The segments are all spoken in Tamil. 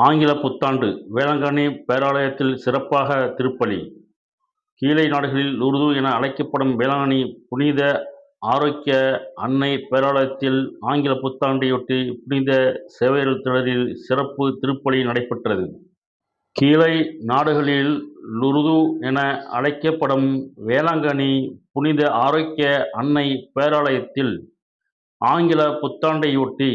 ஆங்கில புத்தாண்டு வேளாங்கண்ணி பேராலயத்தில் சிறப்பாக திருப்பலி கீழை நாடுகளில் உருது என அழைக்கப்படும் வேளாங்கண்ணி புனித ஆரோக்கிய அன்னை பேராலயத்தில் ஆங்கில புத்தாண்டையொட்டி புனித சேவையர் திடலில் சிறப்பு திருப்பலி நடைபெற்றது. கீழை நாடுகளில் லுருது என அழைக்கப்படும் வேளாங்கண்ணி புனித ஆரோக்கிய அன்னை பேராலயத்தில் ஆங்கில புத்தாண்டையொட்டி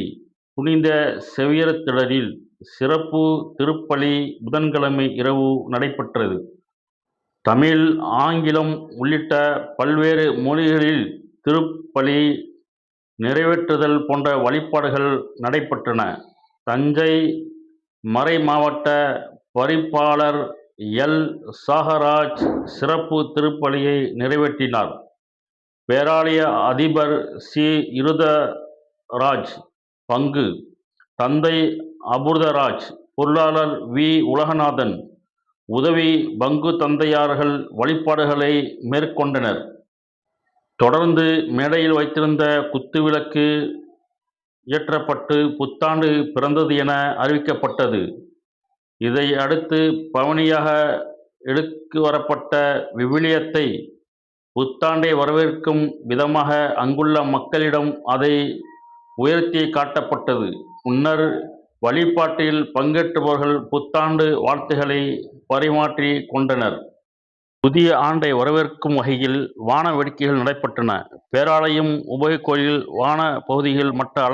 புனித செவியர் திடலில் சிறப்பு திருப்பலி புதன்கிழமை இரவு நடைபெற்றது. தமிழ், ஆங்கிலம் உள்ளிட்ட பல்வேறு மொழிகளில் திருப்பலி நிறைவேற்றுதல் போன்ற வழிபாடுகள் நடைபெற்றன. தஞ்சை மறைமாவட்ட பரிப்பாளர் எல். சாகராஜ் சிறப்பு திருப்பலியை நிறைவேற்றினார். பேராலய அதிபர் சி. இருதராஜ் பங்கு, தந்தை அபூதராஜ், பொருளாளர் வி. உலகநாதன், உதவி பங்கு தந்தையார்கள் வழிபாடுகளை மேற்கொண்டனர். தொடர்ந்து மேடையில் வைத்திருந்த குத்துவிளக்கு இயற்றப்பட்டு புத்தாண்டு பிறந்தது என அறிவிக்கப்பட்டது. இதையடுத்து பவனியாக எடுத்து வரப்பட்ட விவிலியத்தை புத்தாண்டை வரவேற்கும் விதமாக அங்குள்ள மக்களிடம் அதை உயர்த்தி காட்டப்பட்டது. முன்னர் வழிபாட்டில் பங்கேற்றவர்கள் புத்தாண்டு வாழ்த்துக்களை பரிமாற்றி கொண்டனர். புதிய ஆண்டை வரவேற்கும் வகையில் வான வேடிக்கைகள் நடைபெற்றன. பேராலயம், உபய கோயில், வன பகுதிகள், மற்ற